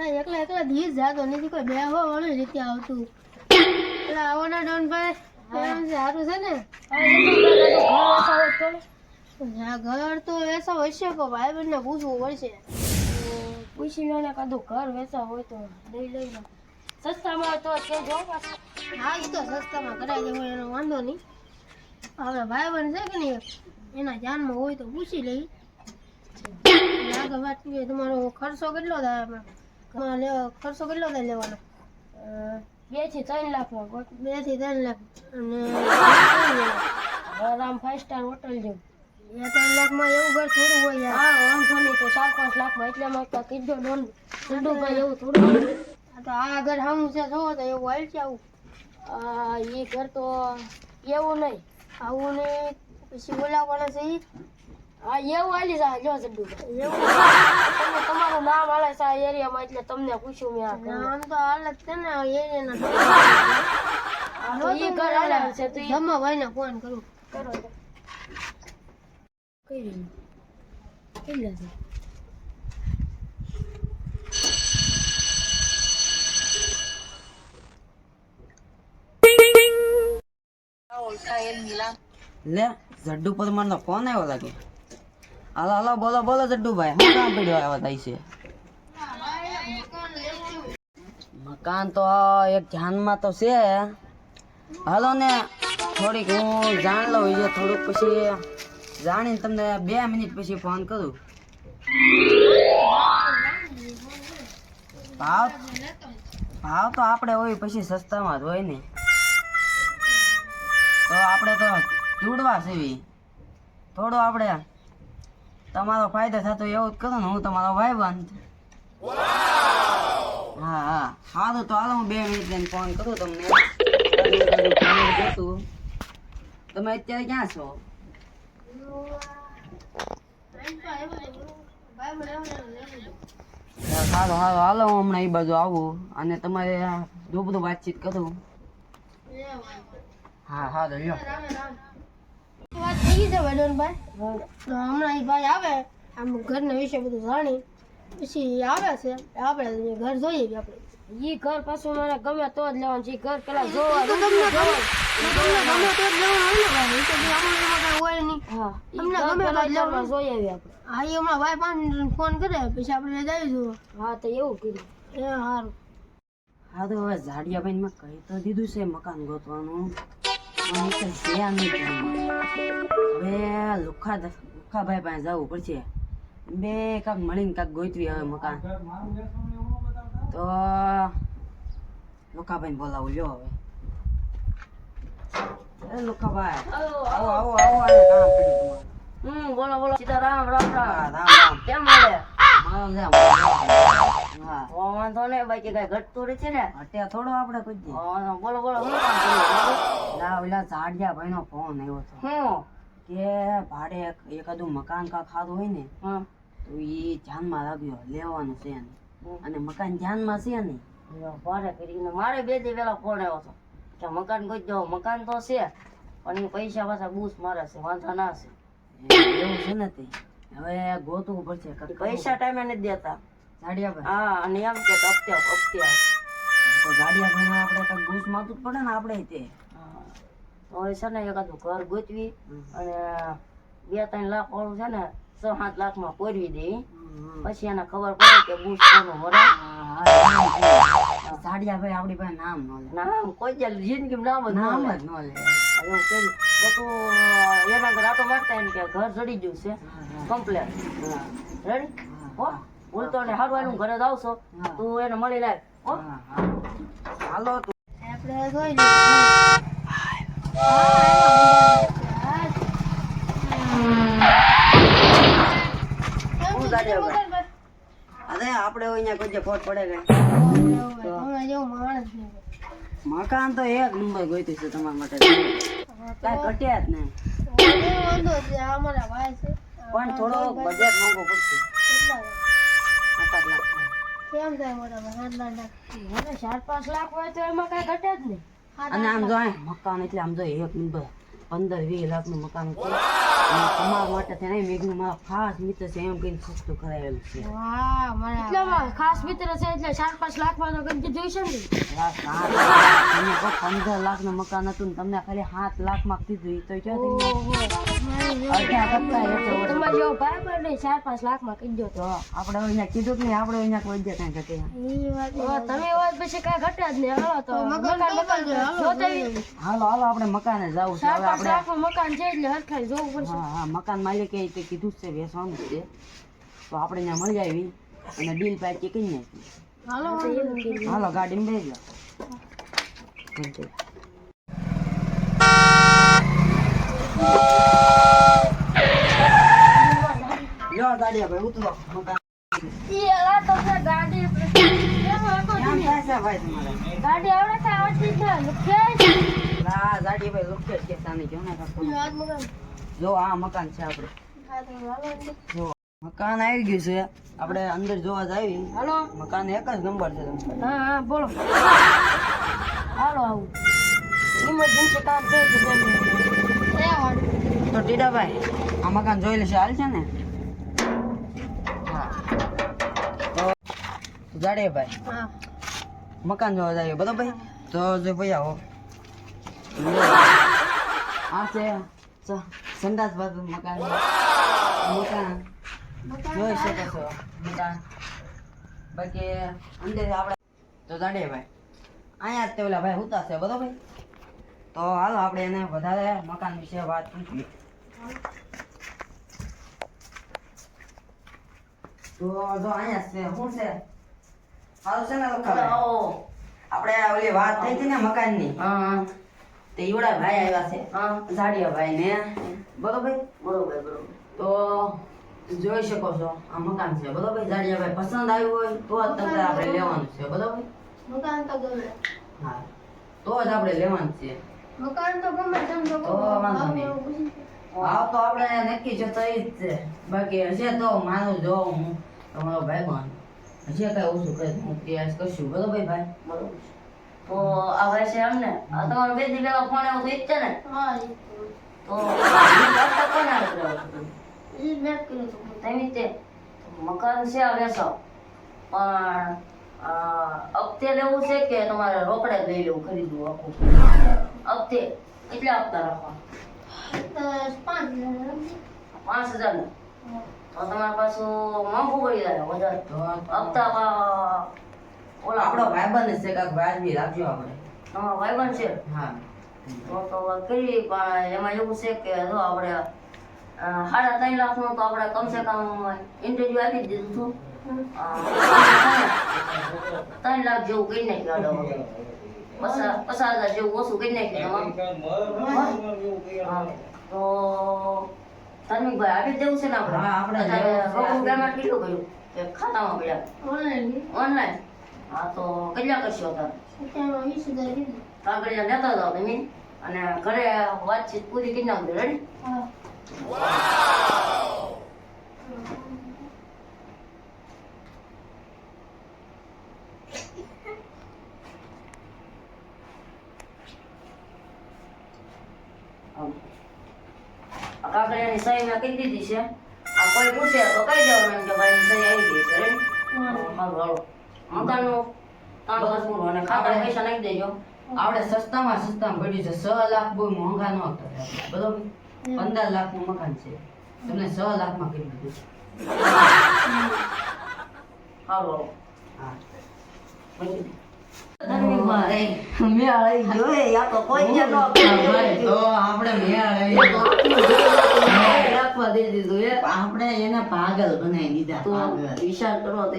એટલે એકલા એકલા દીસ જાતો નથી કોઈ બે હો વળી રીતે આવતું. એટલે આવવાના ડોન ભાઈ સારું છે ને? ઘર તો વેસા હશે પણ ભાઈ બંને પૂછવું પડશે. પૂછી લો ને કદું ઘર વેસા હોય તો લઈ લઈ લો. સસ્તામાં તો કે જો. હા એ તો સસ્તામાં કરાવી દેવું એનો વાંધો નહીં. હવે ભાઈ બંધ છે કે નહીં એના ધ્યાનમાં હોય તો પૂછી લઈ. આગળ વાત તમારો ખર્ચો કેટલો થાય એમાં ખર્ચો કેટલો થાય લેવાનો? બેથી ત્રણ લાખ નો બેથી ત્રણ લાખ. અને આરામ ફાઈવ સ્ટાર હોટલ જેવું. ત્રણ લાખમાં એવું ઘર થોડું હોય યાર. હા આમ નહીં તો ચાર પાંચ લાખમાં એટલે તો કીધો ડોન સિંધુભાઈ એવું થોડું તો આ ઘર સામું છે તો એવું હોય છે આવું એ ઘર તો એવું નહીં. આવું ને પછી બોલાવવાનું છે. હા એવું હાલી જા જો. સિંધુભાઈ એવું? તમે તમારું નામ હાલે છે આ એરિયામાં એટલે તમને પૂછ્યું મેં આ ઘર. તો હાલત છે ને એરિયાના આ ઘર હાલે. છે તો જમા ભાઈને ફોન કરું. કરો કઈ રીતે કેટલા છે લે જડ્ડુ પર મારનો ફોન આવ્યો લાગે. હાલો હાલો, બોલો બોલો જડ્ડુભાઈ હું કામ પડ્યો આવ્યા થાય છે? મકાન તો એક ધ્યાનમાં તો છે. હાલો ને, થોડીક હું જાણ લઉં છે થોડુંક પછી જાણીને તમને બે મિનિટ પછી ફોન કરું. ભાવ ભાવ તો આપણે હોય, પછી સસ્તામાં જ હોય ને. તો આપણે તો જોડવા સેવી થોડો આપણે તમારો ફાયદો થતો એવું જ કરો ને હું તમારો ભાઈબંધ હા હા. સારું તો હાલો હું બે મિનિટ લઈને ફોન કરું તમને. તમે અત્યારે ક્યાં છો? સારું સારું. હાલો હું હમણાં એ બાજુ આવું અને તમારે રૂબરૂ વાતચીત કરું. હા સારું લ્યો. વાત થઈ ગઈ છે વડોનભાઈ તો હમણાં એ ભાઈ આવે આમ ઘરના વિશે બધું જાણી પછી આવે છે આપણે ઘર જોઈએ આપણે. ઈ ઘર પાછું મને ગમે તો જ લેવાનું છે ઘર પેલા જોવા તો તમને ગમે તમને ગમે તો જ લેવાનું હોય ને ભાઈ તો બી એમાં હોય નહીં. હા તમને ગમે તો જ લેવાનું. જોવા આપણે. હા એ હમણાં ભાઈ પાંચ ફોન કરે પછી આપણે જઈશું હા તો એવું કીધું એ સારું હા તો હવે ઝાડિયાભાઈ મેં કહી તો દીધું છે મકાન ગોતવાનું. પણ છે નહીં હવે લુખા લુખાભાઈ પાસે જવું પડશે. બે કાંક મળીને કાંક ગોતવી હવે મકાન. તો લુખાભાઈને બોલાવું લ્યો હવે. એ લુખાભાઈ. આવો આવો આવો આને કામ પડ્યું તમારે. હમ બોલો બોલો. સીતારામ રામ રામ રામ. રામ કેમ મળે મારો. હા. વાંધો નહીં બાકી કઈ ઘટતું નથી ને? અત્યારે થોડો આપણે કોઈ દી. બોલો બોલો. શું કામ કર્યું? લા ઓલા ઝાડિયાભાઈ નો ફોન આવ્યો હતો. હું? કે ભાડે એક- એકાદું મકાન કા ખાધું હોય ને હમ તો એ ધ્યાનમાં રાખ્યો લેવાનું છે અને મકાન ધ્યાનમાં છે ને ભાડે કરીને મારે બે દી પેલા ફોન આવ્યો હતો. કે મકાન કોઈ દો મકાન તો છે પણ એ પૈસા પાછા બૂસ મારે છે વાંધા ના છે. એવું છે ને તે. હવે ગોતવું પડશે પૈસા ટાઈમે નથી દેતા. હા અને એમ કે અત્યાર હપ્તે તો ઝાડિયાભાઈને આપણે કાંઈક ઘૂસ માથું જ પડે ને આપણે તે. હવે છે ને એકાદું ઘર ગોતવી અને બે ત્રણ લાખ વાળું છે ને છ સાત લાખમાં પોરવી દે પછી એને ખબર પડે કે બૂસ કોનું આપણી પાસે નામ ન લે. નામ કોઈ જ જિંદગી નામ જ નામ જ ન લે. એવું તો તું એના ઘર આટો મારતા કે ઘર ચડી ગયું છે. કમ્પ્લેટ. રેડી હો? બોલતો ને હારું હારું ઘરે જ આવશો તું એને મળી લાય હો. હા, હા. હાલો તો. આપણે જોઈ? અરે આપણે અહીંયા કોઈ જે પડે કઈ. મકાન તો એક નંબર ગોતી છે તમારા માટે. કાંઈ ઘટ્યા જ નહીં. પણ થોડો બજેટ મોંઘો પડશે. કેમ થાય મોટા લાખ લાખ? મને ચાર પાંચ લાખ હોય તો એમાં કઈ ઘટે જ નહીં. અને આમ જો મકાન એટલે આમ જો એક નંબર પંદર વીસ લાખનું મકાન તમારા માટે છે ને કીધું મારા ખાસ મિત્ર છે એમ કહીને સસ્તું કરાયેલું છે. વાહ મારા એટલામાં ખાસ મિત્ર છે એટલે ચાર પાંચ લાખમાં તો જોઈશે ને. તમે પંદર મકાન હતું ને તમને ખાલી સાત લાખમાં કીધું તો ચાર પાંચ લાખમાં કહી દો તો. આપણે અહીંયા કીધું કે આપણે અહીંયા કોઈ જગ્યા કાંઈ ઘટે વાત તમે હોય પછી કાંઈ ઘટે જ નહીં. હાલો તો મકાન હાલો. હાલો હાલો આપણે મકાને જવું છે. આપણે મકાન છે એટલે હરખાઈ જોવું પડશે. હા હા મકાન માલિકે તે કીધું છે વેચવાનું છે. તો આપણે ત્યાં મળી આવી અને ડીલ પાછી કહી નાખી. હાલો હાલો ગાડીમાં બેસી જાઓ. લ્યો ગાડી ભાઈ ઉતરો. મકાન તો ગાડી ક્યાં છે. ભાઈ તમારે? ગાડી આવડે કે આવડતી છે કે હા ગાડી ભાઈ લુકે છે સાની જો ને જો આ મકાન છે આપણે. જો મકાન આવી ગયું છે. આપણે અંદર જોવા જાવી હાલો. મકાન એક જ નંબર છે તમને હા હા બોલો. હાલો આવું. ઇમરજન્સી કામ છે તો ટીડાભાઈ આ મકાન જોઈ લેશે. હાલ છે ને? હા. તો જાડેભાઈ હા. મકાન જોવા જાય બરાબર? તો જે ભાઈ આવો. આ છે. સંડાસ બાજુ મકાન. મકાન. જોઈ શકો છો મકાન. બાકી અંદર આપણે તો જાડેભાઈ અહીંયા જ તે ઓલા ભાઈ છે બરોબર? તો હાલો આપણે એને વધારે મકાન વિશે વાત પૂછીએ તો જો અહીંયા છે શું છે? હાલ છે ને આપણે ઓલી વાત થઈ હતી ને મકાનની? તે ઈવડા ભાઈ આવ્યા છે. ઝાડિયા ભાઈ ને. બરોબર? બરોબર બરોબર. તો જોઈ શકો છો આ મકાન છે. બરોબર? ઝાડિયા ભાઈ પસંદ આવ્યું હોય તો જ તમને આપણે લેવાનું છે. બરોબર? મકાન તો ગમે. હા. તો જ આપણે લેવાનું છે. મકાન તો ગમે તેમ તો તો વાંધો નહીં. આવ તો આપણે નક્કી છે તો જ છે. બાકી હશે તો માનું જો હું તમારો ભાઈ બન હશે કઈ ઓછું કરે હું પ્રયાસ કરશું બરોબર ભાઈ? બરોબર તો આ છે એમ ને આ તમારો બે દી પેલા ફોન આવ્યો તો ઈ છે ને. તો કોને કર્યો મકાન છે આ વેચાવ પણ આ હપ્તે લેવું છે કે તમારે રોકડે લઈ લેવું? ખરીદવું આખું? અપતે કેટલા હપ્તા રાખવા પાંચ હજારનું. તો તમારે પાછું મોંઘું પડી જાય વધારે. હપ્તા ઓલા આપણો ભાઈબંધ છે કાક વાજબી રાખજો આપણે. તમારો ભાઈબંધ છે? હા. તો તો વાત કરી પણ એમાં એવું છે કે જો આપણે સાડા ત્રણ લાખનું તો આપણે કમસે કમ ઇન્ટરવ્યુ આપી જ દીધું હતું. ત્રણ લાખ જેવું કઈ નાખ્યું આડો પચાસ હજાર જેવું ઓછું કઈ નાખ્યું. તો ધાર્મિકભાઈ આપી દેવું છે ને આપણે? આપણે છે. કેટલું કર્યું? ખાતામાં પડ્યા ઓનલાઈન ઓનલાઈન હા તો કેટલા કરશો અત્યારે અત્યારમાં વીસ હજાર કીધું કાગળિયા લેતા જાઓ તમે અને ઘરે વાતચીત પૂરી કરી નાખજો રેડી હા આ કાગળિયાની સહી મેં કરી દીધી છે આ કોઈ પૂછે તો કહી દેવાનું એમ કે ભાઈ સહી આવી ગઈ છે રેડી સારું હાલો મકાનનું કામ બસ. અને ખાતામાં પૈસા નાખી દેજો. આપણે સસ્તામાં સસ્તામાં પડ્યું છે. છ લાખ બહુ મોંઘા ન કરાય બરોબર? પંદર લાખનું મકાન છે. તમને છ લાખમાં કરી દીધું હાલો. હા. ધાર્મિકભાઈ મેં આવી ગયો એ આ તો કોઈ ન તો આપણે મેળ આવી. રાખવા દઈ દીધું. આપણે એના પાગલ બનાવી દીધા પાગલ. વિચાર કરો તો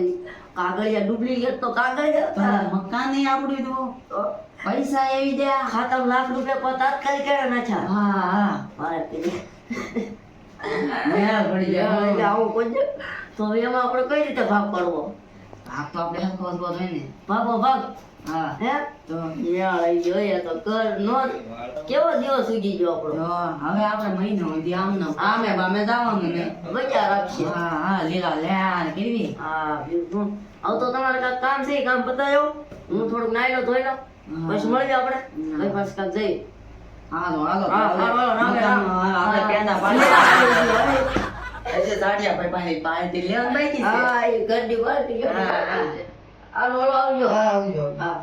કાગળિયા ડુપ્લિકેટ તો કાગળિયા મકાન આપણું તો? પૈસા એવી દે. ખાતા લાખ રૂપિયા પર તાત્કાલિક કેળે નાખ્યા હા હા. મારે પડી જાય. આવું કોઈ તો એમાં આપણે કઈ રીતે ભાગ પાડવો? આ તો આપણે હરખો હરખો ને ભાગો ભાગ. હા હે? તો યાર જોઈએ તો કર નો કેવો દિવસ ઉગી ગયો આપણો? હવે આપણે મહિનો સુધી આમ ને આમે બામે જવાનું ને. બચા રાખીએ. હા હા લીલા લેર કેવી હા બીજું હવે તો તમારે કાંઈક કામ છે કામ પતાયો? હું થોડુંક નાઈ લો ધોઈ લો પછી મળીએ આપણે. જઈ હાલો હા, હાલો, આપણે પેંડા પાડી એટલે ઝાડિયા ભાઈ પાસે લેવા બાકી હા એ ઘરની હાલો આવજો. હા આવજો હા.